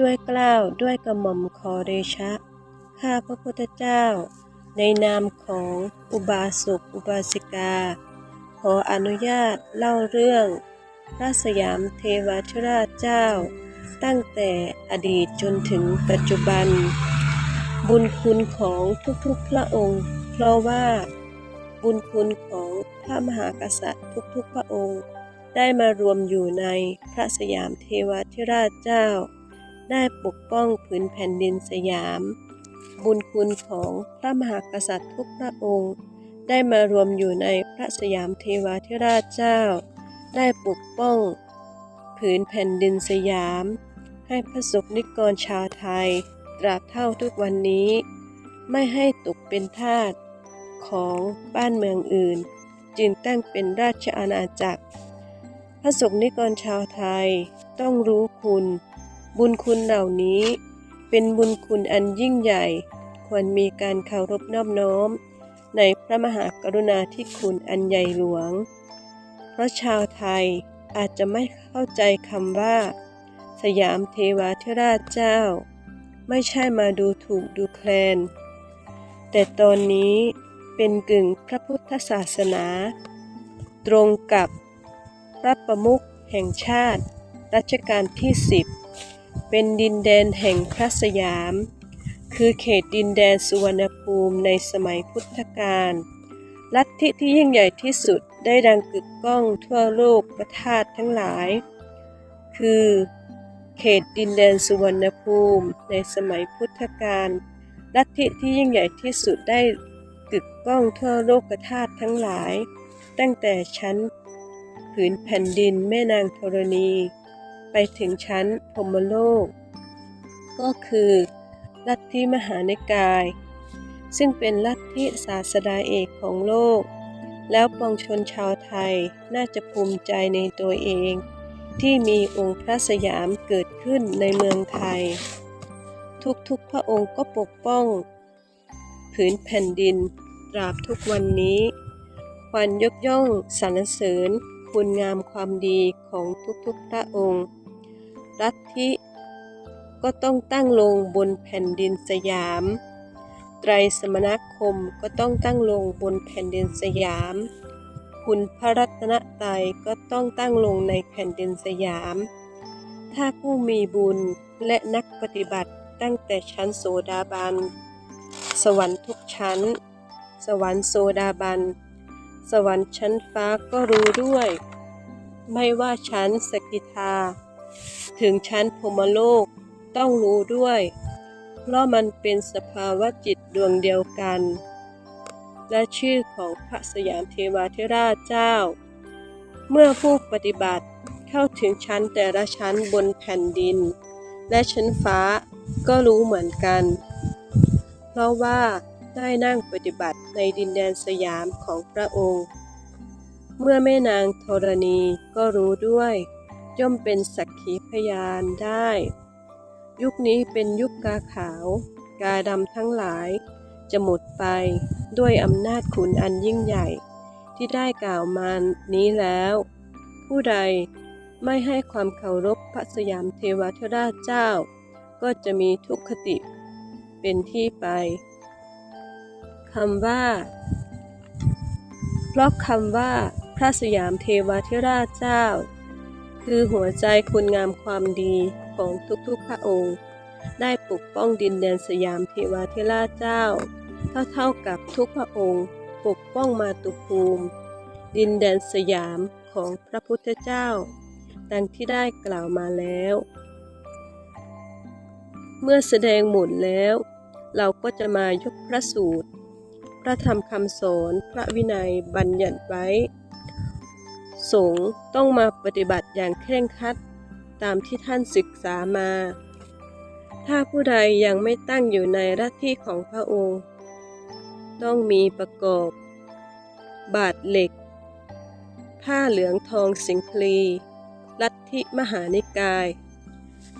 ด้วยเกล้าวด้วยกระหม่อมขอเดชะ ข้าพระพุทธเจ้า ในนามของอุบาสกอุบาสิกา ขออนุญาตเล่าเรื่องพระสยามเทวาธิราชเจ้า ตั้งแต่อดีตจนถึงปัจจุบัน บุญคุณของทุกๆพระองค์ เพราะว่าบุญคุณของพระมหากษัตริย์ทุกๆพระองค์ ได้มารวมอยู่ในพระสยามเทวาธิราชเจ้า ได้ปกป้องผืนแผ่นดินสยาม บุญคุณของพระมหากษัตริย์ทุกพระองค์ ได้มารวมอยู่ในพระสยามเทวาธิราชเจ้า ได้ปกป้องผืนแผ่นดินสยาม ให้พระสงฆ์นิกรชาวไทย ตราบเท่าทุกวันนี้ ไม่ให้ตกเป็นทาสของบ้านเมืองอื่น จึงตั้งเป็นราชอาณาจักร พระสงฆ์นิกรชาวไทยต้องรู้คุณ บุญคุณเหล่านี้เป็นบุญคุณอันยิ่งใหญ่ ควรมีการเคารพนอบน้อม ในพระมหากรุณาธิคุณอันใหญ่หลวง เพราะชาวไทยอาจจะไม่เข้าใจคำว่า สยามเทวาธิราชเจ้า ไม่ใช่มาดูถูกดูแคลน แต่ตอนนี้เป็นกึ่งพระพุทธศาสนา ตรงกับพระประมุขแห่งชาติ รัชกาลที่10 เป็นดินแดนแห่งพระสยาม คือเขตดินแดนสุวรรณภูมิในสมัยพุทธกาลลัทธิที่ยิ่งใหญ่ที่สุดได้ดังกึกก้องทั่วโลกประทาสทั้งหลาย คือเขตดินแดนสุวรรณภูมิในสมัยพุทธกาลลัทธิที่ยิ่งใหญ่ที่สุดได้กึกก้องทั่วโลกธาตุทั้งหลาย ตั้งแต่ชั้นผืนแผ่นดินแม่นางธรณี ไปถึงชั้นพรมโลก ก็คือลัทธิมหานิกาย ซึ่งเป็นลัทธิศาสดาเอกของโลก แล้วปวงชนชาวไทยน่าจะภูมิใจในตัวเอง ที่มีองค์พระสยามเกิดขึ้นในเมืองไทย ทุกๆพระองค์ก็ปกป้อง ผืนแผ่นดินตราบทุกวันนี้ควรยกย่องสรรเสริญคุณงามความดีของทุกๆพระองค์ ลัทธิก็ต้องตั้งลงบนแผ่นดินสยาม ไตรสมณคมก็ต้องตั้งลงบนแผ่นดินสยาม คุณพระรัตนตรัยก็ต้องตั้งลงในแผ่นดินสยาม ถ้าผู้มีบุญและนักปฏิบัติตั้งแต่ชั้นโสดาบัน สวรรค์ทุกชั้น สวรรค์โซดาบัน สวรรค์ชั้นฟ้าก็รู้ด้วย ไม่ว่าชั้นสกิทา ถึงชั้นพรมโลกต้องรู้ด้วย เพราะมันเป็นสภาวะจิตดวงเดียวกัน และชื่อของพระสยามเทวาธิราชเจ้า เมื่อผู้ปฏิบัติเข้าถึงชั้นแต่ละชั้นบนแผ่นดิน และชั้นฟ้าก็รู้เหมือนกัน เพราะว่าได้นั่งปฏิบัติในดินแดนสยามของพระองค์ เมื่อแม่นางธรณีก็รู้ด้วย ย่อมเป็นสักขีพยานได้ ยุคนี้เป็นยุคกาขาว กาดำทั้งหลาย จะหมดไปด้วยอำนาจขุนอันยิ่งใหญ่ ที่ได้กล่าวมานี้แล้ว ผู้ใดไม่ให้ความเคารพพระสยามเทวทราชเจ้า ก็จะมีทุกขติเป็นที่ไปคำว่า เพราะคำว่าพระสยามเทวทิราชเจ้า คือหัวใจคุณงามความดีของทุกๆพระองค์ ได้ปกป้องดินแดนสยามเทวทิราชเจ้า เท่าๆกับทุกพระองค์ ปกป้องมาตุภูมิ ดินแดนสยามของพระพุทธเจ้า ดังที่ได้กล่าวมาแล้ว เมื่อแสดงหมดแล้ว เราก็จะมายกพระสูตร พระธรรมคำสอนพระวินัยบัญญัติไว้ สงฆ์ต้องมาปฏิบัติอย่างเคร่งครัดตามที่ท่านศึกษามา ถ้าผู้ใดยังไม่ตั้งอยู่ในรัที่ของพระองค์ ต้องมีประกอบ บาทเหล็ก ผ้าเหลืองทองสิงคลีลัทธิมหานิกาย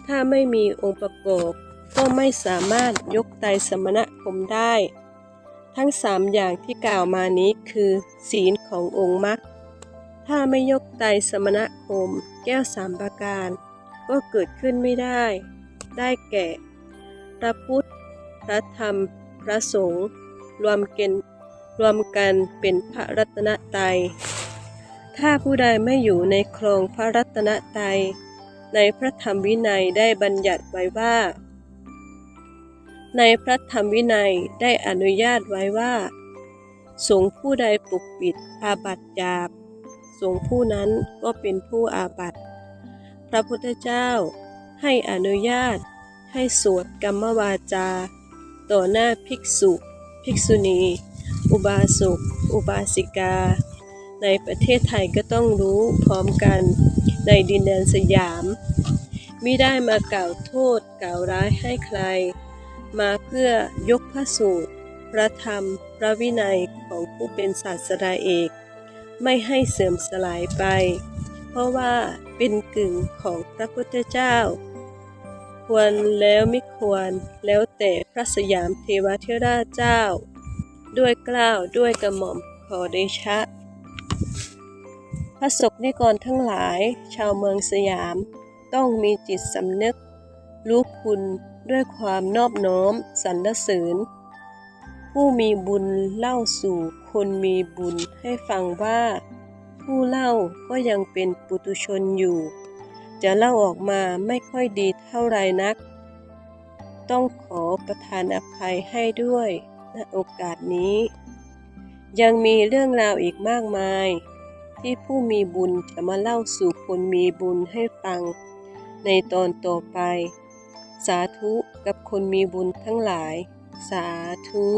ถ้าไม่มีองค์ประกอบก็ไม่สามารถยกไตสมณะคมได้ ทั้งสามอย่างที่กล่าวมานี้คือ ศีลขององค์มรรค ถ้าไม่ยกไตรสมณคม แก้วสามประการ ก็เกิดขึ้นไม่ได้ ได้แก่ พระพุทธ พระธรรม พระสงฆ์รวมกณฑ์รวมกันเป็นพระรัตนตรัยถ้าผู้ใดไม่อยู่ในครองพระรัตนตรัยในพระธรรมวินัยได้บัญญัติไว้ว่า ในพระธรรมวินัยได้อนุญาตไว้ว่า สงฆ์ผู้ใดปกปิดอาบัติหยาบ สงฆ์ผู้นั้นก็เป็นผู้อาบัติพระพุทธเจ้าให้อนุญาต ให้สวดกรรมวาจา ต่อหน้าภิกษุ ภิกษุณี อุบาสกอุบาสิกา ในประเทศไทยก็ต้องรู้พร้อมกันในดินแดนสยามมิได้มากล่าวโทษกล่าวร้ายให้ใคร มาเพื่อยกพระสูตร พระธรรม พระวินัยของผู้เป็นศาสดาเอก ไม่ให้เสื่อมสลายไป เพราะว่าเป็นกึ่งของพระพุทธเจ้า ควรแล้วไม่ควรแล้วแต่พระสยามเทวเทราเจ้า ด้วยกล้าวด้วยกระหม่อมขอเดชะ พระสกนิกรทั้งหลายชาวเมืองสยามต้องมีจิตสำนึกรู้คุณด้วยความนอบน้อมสรรเสริญ ผู้มีบุญเล่าสู่คนมีบุญให้ฟังว่า ผู้เล่าก็ยังเป็นปุตุชนอยู่ จะเล่าออกมาไม่ค่อยดีเท่าไรนัก ต้องขอประทานอภัยให้ด้วยณโอกาสนี้ ยังมีเรื่องราวอีกมากมาย ที่ผู้มีบุญจะมาเล่าสู่คนมีบุญให้ฟัง ในตอนต่อไป สาธุกับคนมีบุญทั้งหลาย สาธุ